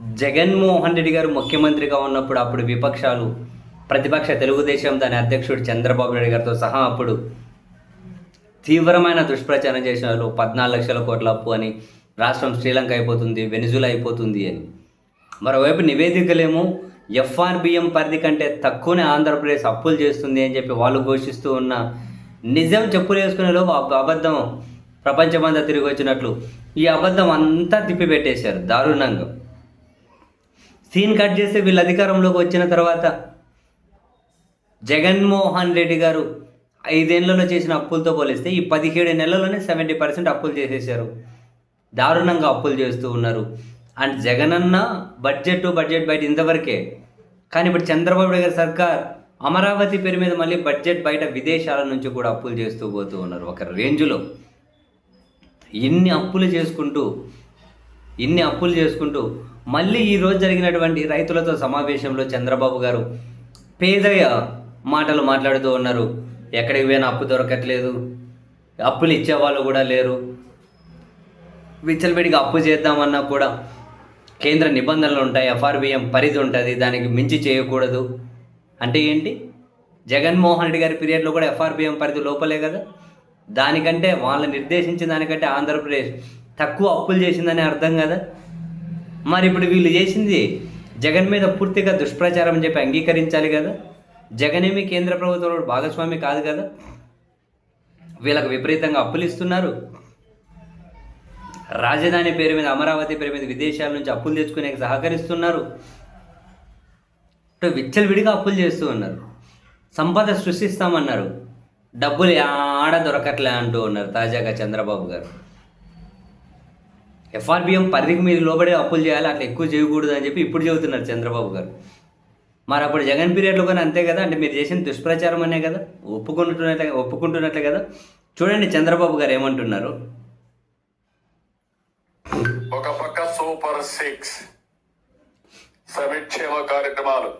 జగన్మోహన్ రెడ్డి గారు ముఖ్యమంత్రిగా ఉన్నప్పుడు అప్పుడు విపక్షాలు ప్రతిపక్ష తెలుగుదేశం దాని అధ్యక్షుడు చంద్రబాబు నాయుడు గారితో సహా అప్పుడు తీవ్రమైన దుష్ప్రచారం చేసిన వాళ్ళు పద్నాలుగు లక్షల కోట్ల అప్పు అని రాష్ట్రం శ్రీలంక అయిపోతుంది వెనుజుల అయిపోతుంది అని. మరోవైపు నివేదికలేమో ఎఫ్ఆర్బిఎం పరిధి కంటే తక్కువనే ఆంధ్రప్రదేశ్ అప్పులు చేస్తుంది అని చెప్పి వాళ్ళు ఘోషిస్తూ ఉన్న నిజం చెప్పులు వేసుకునే లోపు అబద్ధం ప్రపంచమంతా తిరిగి వచ్చినట్లు ఈ అబద్ధం అంతా తిప్పిపెట్టేశారు దారుణంగా. సీన్ కట్ చేస్తే వీళ్ళు అధికారంలోకి వచ్చిన తర్వాత జగన్మోహన్ రెడ్డి గారు ఐదేళ్ళలో చేసిన అప్పులతో పోలిస్తే ఈ పదిహేడు నెలల్లోనే సెవెంటీ పర్సెంట్ అప్పులు చేసేసారు. దారుణంగా అప్పులు చేస్తూ ఉన్నారు. అండ్ జగనన్న బడ్జెట్ బడ్జెట్ బయట ఇంతవరకే. కానీ ఇప్పుడు చంద్రబాబు నాయుడు గారి సర్కార్ అమరావతి పేరు మీద మళ్ళీ బడ్జెట్ బయట విదేశాల నుంచి కూడా అప్పులు చేస్తూ పోతూ ఉన్నారు ఒక రేంజ్లో. ఇన్ని అప్పులు చేసుకుంటూ ఇన్ని అప్పులు చేసుకుంటూ మళ్ళీ ఈరోజు జరిగినటువంటి రైతులతో సమావేశంలో చంద్రబాబు గారు పేదయ మాటలు మాట్లాడుతూ ఉన్నారు. ఎక్కడికి పోయినా అప్పు దొరకట్లేదు. అప్పులు ఇచ్చేవాళ్ళు కూడా లేరు. విచ్చలవిడిగా అప్పు చేద్దామన్నా కూడా కేంద్ర నిబంధనలు ఉంటాయి. ఎఫ్ఆర్బిఎం పరిధి ఉంటుంది. దానికి మించి చేయకూడదు. అంటే ఏంటి? జగన్మోహన్ రెడ్డి గారి పీరియడ్లో కూడా ఎఫ్ఆర్బిఎం పరిధి లోపలే కదా? దానికంటే వాళ్ళు నిర్దేశించిన దానికంటే ఆంధ్రప్రదేశ్ తక్కువ అప్పులు చేసిందని అర్థం కదా? మరి ఇప్పుడు వీళ్ళు చేసింది జగన్ మీద పూర్తిగా దుష్ప్రచారం అని చెప్పి అంగీకరించాలి కదా? జగనేమి కేంద్ర ప్రభుత్వంలో భాగస్వామి కాదు కదా? వీళ్ళకు విపరీతంగా అప్పులు ఇస్తున్నారు. రాజధాని పేరు మీద అమరావతి పేరు మీద విదేశాల నుంచి అప్పులు తెచ్చుకునే సహకరిస్తున్నారు. విచ్చలవిడిగా అప్పులు చేస్తూ ఉన్నారు. సంపద సృష్టిస్తామన్నారు. డబ్బులు ఆడ దొరకట్లే అంటూ ఉన్నారు తాజాగా చంద్రబాబు గారు. ఎఫ్ఆర్బిఎం పరిధికి మీరు లోబడే అప్పులు చేయాలి అట్లా ఎక్కువ చేయకూడదు అని చెప్పి ఇప్పుడు చెబుతున్నారు చంద్రబాబు గారు. మరి అప్పుడు జగన్ పీరియడ్లో కానీ అంతే కదా అంటే మీరు చేసిన దుష్ప్రచారం అనే కదా ఒప్పుకుంటున్నట్లే ఒప్పుకుంటున్నట్లే కదా. చూడండి చంద్రబాబు గారు ఏమంటున్నారు. ఒక పక్క సూపర్ సిక్స్ సమిక్షేమ కార్యక్రమాలు.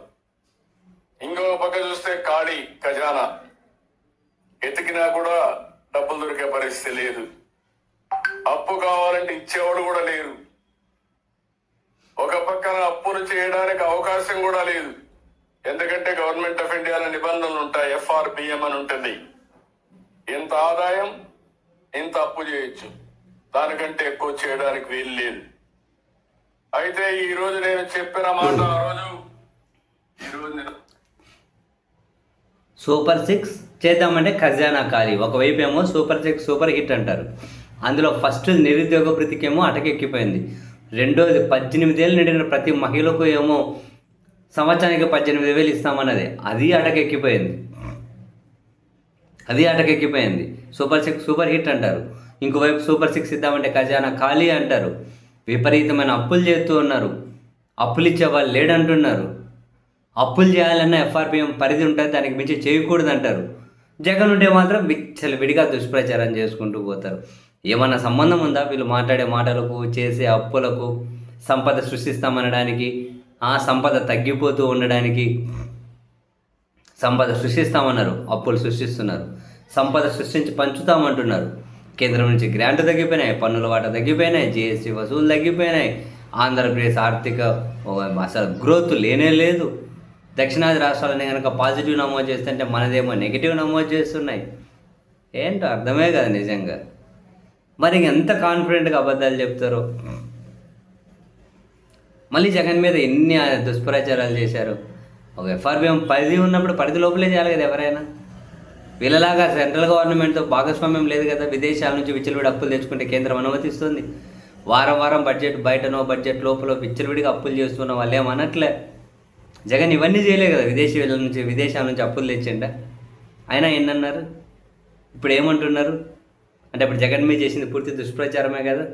ఇంకో పక్క చూస్తే ఖాళీ ఖజానా. ఎతికినా కూడా డబ్బులు దొరికే పరిస్థితి లేదు. అప్పు కావాలంటే ఇచ్చేవాడు కూడా లేరు ఒక పక్కన అప్పును చేయడానికి అవకాశం కూడా లేదు. ఎందుకంటే గవర్నమెంట్ ఆఫ్ ఇండియాలో నిబంధనలు ఉంటాయి ఎఫ్ఆర్బిఎం అని ఉంటుంది. ఇంత ఆదాయం ఇంత అప్పు చేయొచ్చు. దానికంటే ఎక్కువ చేయడానికి వీలు లేదు. అయితే ఈ రోజు నేను చెప్పిన మాట ఆ రోజు ఈ నేను సూపర్ సిక్స్ చేద్దామంటే ఖజానా ఖాళీ. ఒకవైపు ఏమో సూపర్ సిక్స్ సూపర్ హిట్ అంటారు. అందులో ఫస్ట్ నిరుద్యోగ భృతికేమో అటకెక్కిపోయింది. రెండోది పద్దెనిమిదేళ్ళు నిండిన ప్రతి మహిళకు ఏమో సంవత్సరానికి పద్దెనిమిది వేలు ఇస్తామన్నది. అది అటకెక్కిపోయింది. అది అటకెక్కిపోయింది. సూపర్ సిక్స్ సూపర్ హిట్ అంటారు. ఇంకోవైపు సూపర్ సిక్స్ ఇద్దామంటే ఖజానా ఖాళీ అంటారు. విపరీతమైన అప్పులు చేస్తూ ఉన్నారు. అప్పులు ఇచ్చేవాళ్ళు లేడంటున్నారు. అప్పులు చేయాలన్న ఎఫ్ఆర్పిఎం పరిధి ఉంటుంది దానికి మించి చేయకూడదు అంటారు జగన్ ఉంటే మాత్రం విచ్చలు విడిగా దుష్ప్రచారం చేసుకుంటూ పోతారు. ఏమన్నా సంబంధం ఉందా? వీళ్ళు మాట్లాడే మాటలకు చేసే అప్పులకు సంపద సృష్టిస్తామనడానికి ఆ సంపద తగ్గిపోతూ ఉండడానికి సంపద సృష్టిస్తామన్నారు. అప్పులు సృష్టిస్తున్నారు. సంపద సృష్టించి పంచుతామంటున్నారు. కేంద్రం నుంచి గ్రాంట్ తగ్గిపోయినాయి పన్నుల వాటా తగ్గిపోయినాయి జిఎస్టీ వసూలు తగ్గిపోయినాయి. ఆంధ్రప్రదేశ్ ఆర్థిక అసలు గ్రోత్ లేనే లేదు. దక్షిణాది రాష్ట్రాలని కనుక పాజిటివ్ నమోదు చేస్తుంటే మనదేమో నెగిటివ్ నమోదు చేస్తున్నాయి. ఏంటో అర్థమే కదా నిజంగా. మరి ఎంత కాన్ఫిడెంట్గా అబద్ధాలు చెప్తారో. మళ్ళీ జగన్ మీద ఎన్ని దుష్ప్రచారాలు చేశారు. ఒక ఎఫ్ఆర్బిఎం పరిధి ఉన్నప్పుడు పరిధి లోపలే చేయాలి కదా ఎవరైనా. వీళ్ళలాగా సెంట్రల్ గవర్నమెంట్తో భాగస్వామ్యం లేదు కదా విదేశాల నుంచి విచ్చలవిడి అప్పులు తెచ్చుకుంటే కేంద్రం అనుమతిస్తుంది. వారం వారం బడ్జెట్ బయటనో బడ్జెట్ లోపల విచ్చలవిడిగా అప్పులు చేస్తున్న వాళ్ళు ఏమనట్లే. జగన్ ఇవన్నీ చేయలే కదా విదేశీ వీళ్ళ నుంచి విదేశాల నుంచి అప్పులు తెచ్చిండ. అయినా ఎన్నన్నారు? ఇప్పుడు ఏమంటున్నారు? అంటే ఇప్పుడు జగన్ మీద చేసింది పూర్తి దుష్ప్రచారమే కదా?